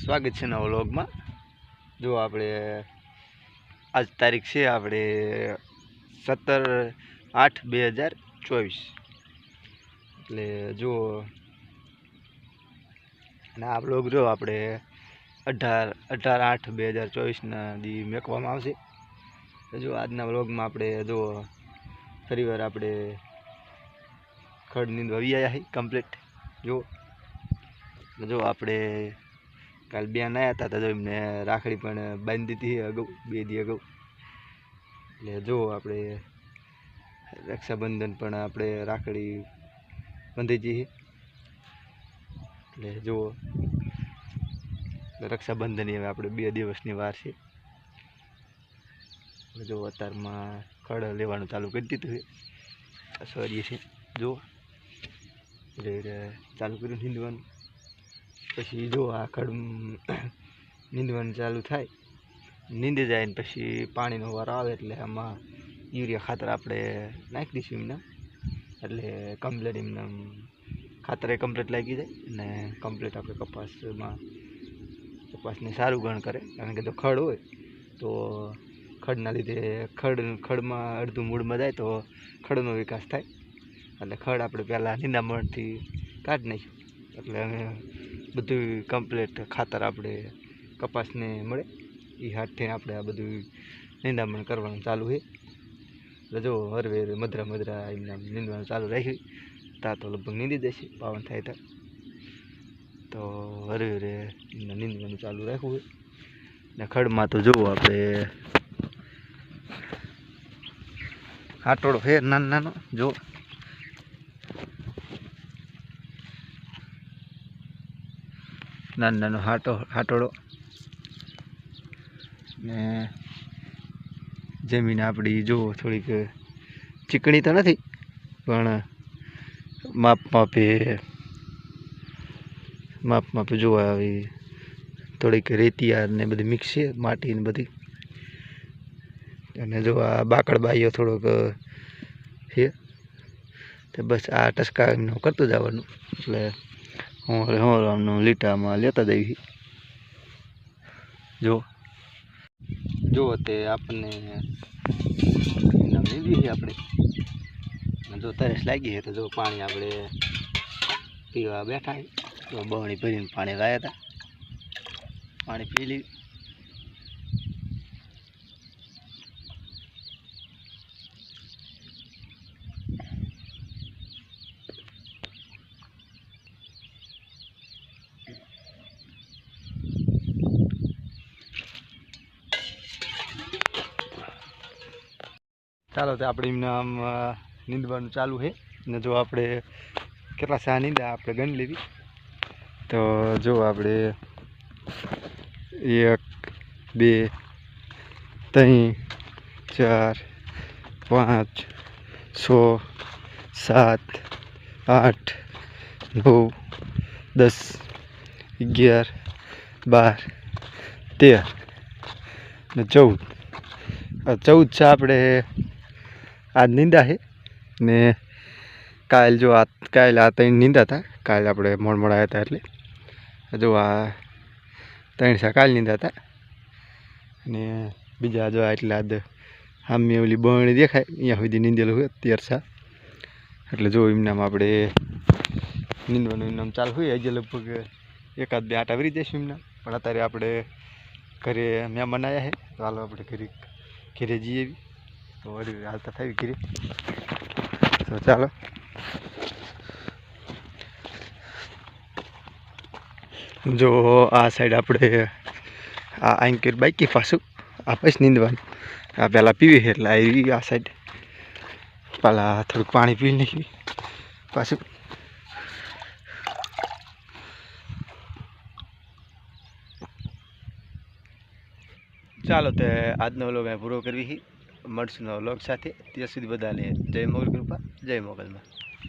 સ્વાગત છે નવા વ્લોગમાં. જો આપણે આજ તારીખ છે આપણે સત્તર આઠ બે હજાર ચોવીસ. એટલે જો અને આ બ્લોગ જો આપણે અઢાર અઢાર આઠ બે હજાર ચોવીસના દી મેકવામાં આવશે. જો આજના વ્લોગમાં આપણે જો ફરીવાર આપણે ખડ નીંદવા આવી આવ્યા કમ્પ્લીટ જો જો આપણે કાલ બેન આવ્યા હતા તો જો એમને રાખડી પણ બાંધી દીધી અગાઉ, બે દી અગાઉ. એટલે જો આપણે રક્ષાબંધન પણ આપણે રાખડી બાંધી જઈએ એટલે જુઓ રક્ષાબંધન હવે આપણે બે દિવસની વાર છે. જો અત્યારમાં ખડ લેવાનું ચાલુ કરી દીધું છે. સોરી છે. જો, એટલે ચાલુ કર્યું નીંદવાનું પછી જો આ ખડ નીંદવાનું ચાલુ થાય. નીંદી જાય ને પછી પાણીનો વારો આવે એટલે આમાં યુરિયા ખાતર આપણે નાખી દઈશું એમને. એટલે કમ્પ્લેટ એમને ખાતરે કમ્પ્લેટ લાગી જાય અને કમ્પ્લેટ આપણે કપાસમાં કપાસને સારું ગણ કરે. કારણ કે જો ખડ હોય તો ખડના લીધે ખડ ખડમાં અડધું મૂળમાં જાય તો ખડનો વિકાસ થાય. એટલે ખડ આપણે પહેલાં નીંદામણથી કાઢી નાખ્યું. એટલે બધું કમ્પ્લેટ ખાતર આપણે કપાસને મળે. એ હાથથી આપણે આ બધું નિંદામણ કરવાનું ચાલુ છે. એટલે જો હરવે મધરા મધરા એમને નીંદવાનું ચાલુ રાખ્યું, તા તો લગભગ નીંદી જશે, પાવન થાય ત્યાં તો હરવે હરવે એમને નીંદવાનું ચાલુ રાખ્યું હોય ને ખડમાં તો જુઓ આપણે હાટોડો છે, નાનો નાનો, જો. નાનો નાનો હાટો, હાટોળો. ને જમીન આપણી જુઓ થોડીક ચીકણી તો નથી, પણ માપ માપે માપ માપે જોવા આવી થોડીક રેતિયાર ને બધી મિક્સ છે, માટી ને બધી. અને જો આ બાકડ બાઈઓ થોડોક છે, તો બસ આ ટસકા એમનું કરતું જવાનું એટલે હું હું આમનું લીટામાં લેતા જઈએ જો જો તે આપણને લીધી આપણે જો તરસ લાગી છે તો જો પાણી આપણે પીવા બેઠા તો બહણી ભરીને પાણી લાવ્યા હતા. પાણી પી લીધું. ચાલો તો આપણે એમને આમ નીંદવાનું ચાલુ છે. ને જો આપણે કેટલા સા નીંદા આપણે ગણી લેવી. તો જો આપણે એક, બે, ત્રણ, ચાર, પાંચ, છ, સાત, આઠ, નવ, દસ, અગિયાર, બાર, તેર ને ચૌદ. આ ચૌદ છે આપણે આજ નિંદા છે ને કાલ જો આ કાલ આ ત્રણ નિંદા હતા કાલ આપણે મોડ આવ્યા હતા એટલે. જો આ ત્રણ સા કાલ નિંદા હતા અને બીજા જો એટલે આજ જ ઓલી બણી દેખાય. અહીંયા સુધી નીંદેલું હોય અત્યાર સા એટલે જો એમનામ આપણે નીંદવાનું એમનામ ચાલુ હોય. હજી લગભગ એકાદ બે આટા વરી જઈશું એમના પણ અત્યારે આપણે ઘરે મહેમાન આવ્યા છે તો હાલો આપણે ઘરે ઘરે જઈએ. તો વળી હાલતા થઈ ઘરે તો ચાલો. જો આ સાઈડ આપણે, આ આંકર બાઈકી પાછું. આ પછી નીંદવાનું. આ પહેલાં પીવી એટલે આવી આ સાઈડ પહેલાં થોડુંક પાણી પી નાખી. પાછું. ચાલો તે આજનો અહીં પૂરો કરવી મળશું નવો લોક સાથે. ત્યાં સુધી બધાને જય મોગલ કૃપા જય મોગલમાં.